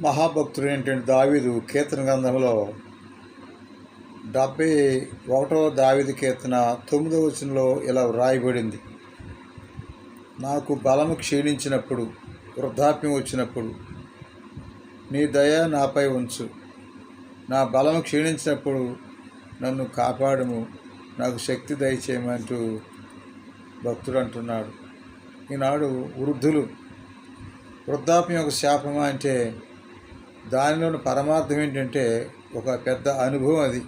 మహాభక్తుడు ఏంటంటే దావీదు కీర్తన గ్రంథంలో డెబ్బై ఒకటవ దావిది కీర్తన తొమ్మిదవ వచనంలో ఇలా వ్రాయబడింది. నాకు బలము క్షీణించినప్పుడు వృద్ధాప్యం వచ్చినప్పుడు నీ దయ నాపై ఉంచు. నా బలము క్షీణించినప్పుడు నన్ను కాపాడము. నాకు శక్తి దయచేయమంటూ భక్తుడు అంటున్నాడు. ఈనాడు వృద్ధులు వృద్ధాప్యం ఒక శాపమా అంటే దానిలోని పరమార్థం ఏంటంటే ఒక పెద్ద అనుభవం అది.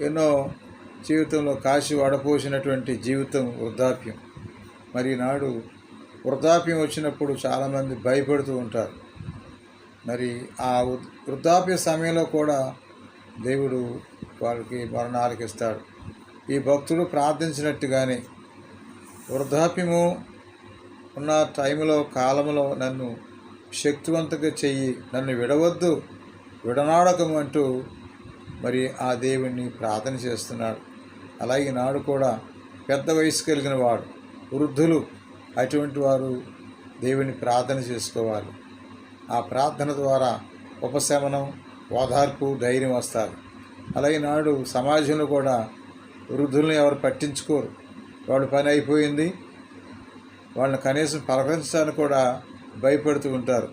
ఎన్నో జీవితంలో కాశీ వడపోసినటువంటి జీవితం వృద్ధాప్యం. మరి నాడు వృద్ధాప్యం వచ్చినప్పుడు చాలామంది భయపడుతూ ఉంటారు. మరి ఆ వృద్ధాప్య సమయంలో కూడా దేవుడు వాళ్ళకి మరణాలకు ఇస్తాడు. ఈ భక్తుడు ప్రార్థించినట్టుగానే వృద్ధాప్యము ఉన్న టైంలో కాలంలో నన్ను శక్తివంతంగా చెయ్యి. నన్ను విడవద్దు. విడనాడకం అంటూ మరి ఆ దేవుణ్ణి ప్రార్థన చేస్తున్నాడు. అలాగే నాడు కూడా పెద్ద వయసు కలిగిన వాడు వృద్ధులు అటువంటి వారు దేవుని ప్రార్థన చేసుకోవాలి. ఆ ప్రార్థన ద్వారా ఉపశమనం ఓదార్పు ధైర్యం వస్తారు. అలాగే నాడు సమాజంలో కూడా వృద్ధుల్ని ఎవరు పట్టించుకోరు. వాళ్ళ పని అయిపోయింది. వాళ్ళని కనీసం పలకరించడానికి కూడా భయపడుతూ ఉంటారు.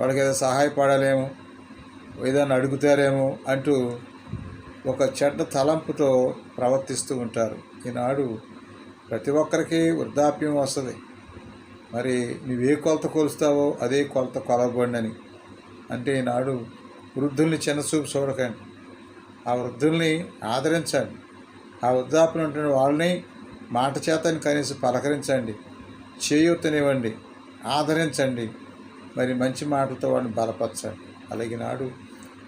వాళ్ళకి ఏదో సహాయపడాలేమో ఏదైనా అడుగుతారేమో అంటూ ఒక చెడ్డ తలంపుతో ప్రవర్తిస్తూ ఉంటారు. ఈనాడు ప్రతి ఒక్కరికి వృద్ధాప్యం వస్తుంది. మరి నువ్వే కొలత కొలుస్తావో అదే కొలత కొలబడినని అంటే ఈనాడు వృద్ధుల్ని చిన్నచూపు చూడకండి. ఆ వృద్ధుల్ని ఆదరించండి. ఆ వృద్ధాప్యం ఉంటున్న వాళ్ళని మాట చేతని కనీసం పలకరించండి. చేయూతనివ్వండి. ఆదరించండి. మరి మంచి మాటలతో వాడిని బలపరచండి. అలాగే నాడు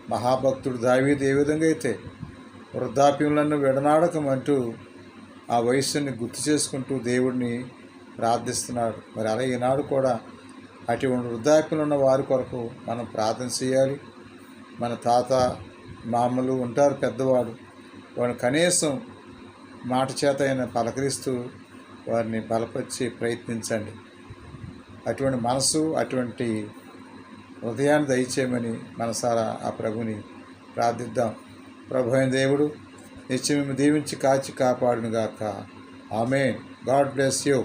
మహాభక్తుడు దావీది ఏ విధంగా అయితే వృద్ధాప్యంలను విడనాడకమంటూ ఆ వయస్సుని గుర్తు చేసుకుంటూ దేవుడిని ప్రార్థిస్తున్నాడు. మరి అలాగే ఈనాడు కూడా అటువంటి వృద్ధాప్యంలో ఉన్న వారి కొరకు మనం ప్రార్థన చేయాలి. మన తాత మామలు ఉంటారు పెద్దవాడు. వాడిని కనీసం మాట చేత అయినా పలకరిస్తూ వారిని బలపరిచి ప్రయత్నించండి. అటువంటి మనసు అటువంటి హృదయాన్ని దయచేయమని మనసారా ఆ ప్రభుని ప్రార్థిద్దాం. ప్రభు అయిన దేవుడు నిత్యం దీవించి కాచి కాపాడునుగాక. ఆమె గాడ్ బ్లెస్ యూ.